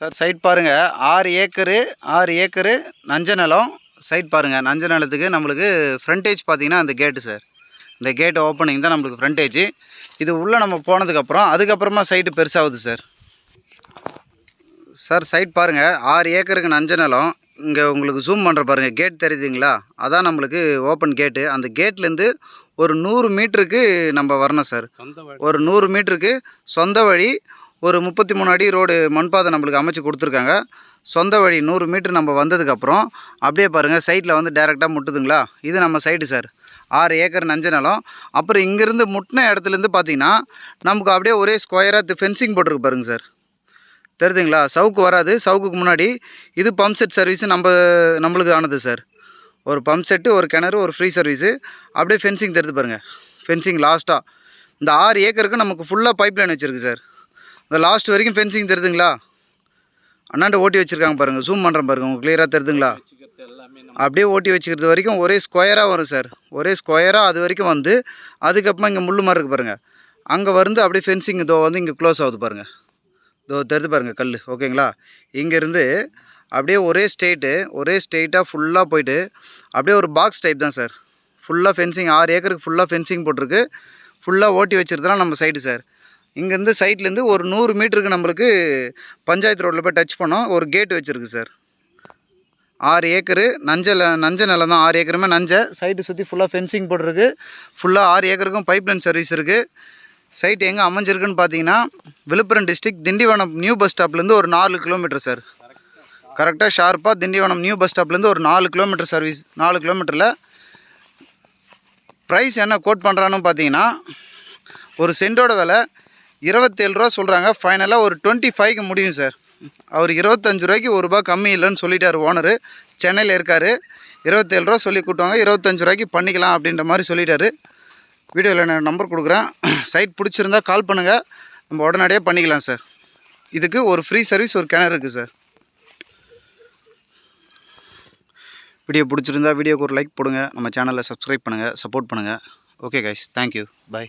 Sir site பாருங்கள் ஆறு acre ஆறு ஏக்கரு நஞ்ச நிலம். சைட் பாருங்கள் நஞ்ச நிலத்துக்கு நம்மளுக்கு ஃப்ரண்டேஜ் பார்த்தீங்கன்னா அந்த கேட்டு சார். இந்த கேட் ஓப்பனிங் தான் நம்மளுக்கு ஃப்ரண்டேஜ் இது உள்ளே நம்ம போனதுக்கப்புறம் அதுக்கப்புறமா சைட்டு பெருசாகுது சார். சார் சைட் பாருங்கள் ஆறு ஏக்கருக்கு நஞ்ச நிலம். இங்கே உங்களுக்கு ஜூம் பண்ணுற பாருங்கள் கேட் தெரியுதுங்களா? அதான் நம்மளுக்கு ஓப்பன் கேட்டு அந்த கேட்லேருந்து ஒரு நூறு மீட்டருக்கு நம்ம வரணும் சார். ஒரு நூறு மீட்டருக்கு சொந்த வழி ஒரு முப்பத்தி மூணு அடி ரோடு மண்பாதை நம்மளுக்கு அமைச்சு கொடுத்துருக்காங்க. சொந்த வழி நூறு மீட்ரு நம்ம வந்ததுக்கப்புறம் அப்படியே பாருங்கள் சைட்டில் வந்து டேரெக்டாக முட்டுதுங்களா? இது நம்ம சைடு சார் ஆறு ஏக்கர் நஞ்ச நிலம். அப்புறம் இங்கேருந்து முட்டின இடத்துலேருந்து பார்த்தீங்கன்னா நமக்கு அப்படியே ஒரே ஸ்கொயராக ஃபென்சிங் போட்டிருக்கு பாருங்கள் சார் தெரியுதுங்களா? சவுக்கு வராது. சவுக்குக்கு முன்னாடி இது பம்ப் செட் சர்வீஸு நம்ம நம்மளுக்கு ஆனது சார் ஒரு பம்ப் செட்டு ஒரு கிணறு ஒரு ஃப்ரீ சர்வீஸு அப்படியே ஃபென்சிங் தெரிது பாருங்கள் ஃபென்சிங் லாஸ்ட்டாக இந்த ஆறு ஏக்கருக்கு நமக்கு ஃபுல்லாக பைப் லைன் வச்சுருக்கு சார் இந்த லாஸ்ட் வரைக்கும் ஃபென்சிங் தெரியுதுங்களா அண்ணாண்ட ஓட்டி வச்சுருக்காங்க பாருங்கள் ஜூம் பண்ணுறேன் பாருங்கள் உங்களுக்கு கிளியராக தெரியுதுங்களா அப்படியே ஓட்டி வச்சுக்கிறது வரைக்கும் ஒரே ஸ்கொயராக வரும் சார் ஒரே ஸ்கொயராக அது வரைக்கும் வந்து அதுக்கப்புறமா இங்கே முள்ளு மாதிரி இருக்குது பாருங்கள் அங்கே வந்து அப்படியே ஃபென்சிங் இதோ வந்து இங்கே க்ளோஸ் ஆகுது பாருங்கள் இதோ தெரிஞ்சு பாருங்கள் கல் ஓகேங்களா இங்கேருந்து அப்படியே ஒரே ஸ்டேட்டு ஒரே ஸ்ட்ரெயிட்டாக ஃபுல்லாக போயிட்டு அப்படியே ஒரு பாக்ஸ் டைப் தான் சார் ஃபுல்லாக ஃபென்சிங் ஆறு ஏக்கருக்கு ஃபுல்லாக ஃபென்சிங் போட்டிருக்கு. ஃபுல்லாக ஓட்டி வச்சுருந்தா நம்ம சைடு சார் இங்கேருந்து சைட்லேருந்து ஒரு நூறு மீட்டருக்கு நம்மளுக்கு பஞ்சாயத்து ரோட்டில் போய் டச் பண்ணோம். ஒரு கேட் வச்சுருக்கு சார். ஆறு ஏக்கரு நஞ்சல நஞ்ச நிலம் தான். ஆறு ஏக்கருமே நஞ்சை. சைட்டு சுற்றி ஃபுல்லாக ஃபென்சிங் போட்டிருக்கு. ஃபுல்லாக ஆறு ஏக்கருக்கும் பைப்லைன் சர்வீஸ் இருக்குது சைட் எங்கே அமைஞ்சிருக்குன்னு பார்த்தீங்கன்னா Villupuram district Tindivanam new bus ஸ்டாப்லேருந்து ஒரு நாலு கிலோமீட்டர் சார். கரெக்டாக ஷார்ப்பாக திண்டிவனம் நியூ பஸ் ஸ்டாப்லேருந்து ஒரு நாலு கிலோமீட்டர் சர்வீஸ் நாலு கிலோமீட்டரில் ப்ரைஸ் என்ன கோட் பண்ணுறான்னு பார்த்தீங்கன்னா ஒரு சென்டோட விலை இருபத்தேழு ரூபா சொல்கிறாங்க ஃபைனலாக ஒரு டுவெண்ட்டி ஃபைவ்க்கு முடியும் சார் அவர் இருபத்தஞ்சு ரூபாய்க்கு ஒரு ரூபா கம்மி இல்லைன்னு சொல்லிட்டார் ஓனரு சென்னையில் இருக்கார். இருபத்தேழு ரூபா சொல்லி கூட்டுவாங்க. இருபத்தஞ்சு ரூபாய்க்கு பண்ணிக்கலாம் அப்படின்ற மாதிரி சொல்லிட்டாரு. வீடியோவில் நான் நம்பர் கொடுக்குறேன். சைட் பிடிச்சிருந்தா கால் பண்ணுங்கள் நம்ம உடனடியாக பண்ணிக்கலாம் சார் இதுக்கு ஒரு ஃப்ரீ சர்வீஸ் ஒரு கிணறு இருக்குது சார் வீடியோ பிடிச்சிருந்தா வீடியோக்கு ஒரு லைக் போடுங்க. நம்ம சேனலில் சப்ஸ்கிரைப் பண்ணுங்கள் சப்போர்ட் பண்ணுங்கள் ஓகே கைஸ் தேங்க்யூ பாய்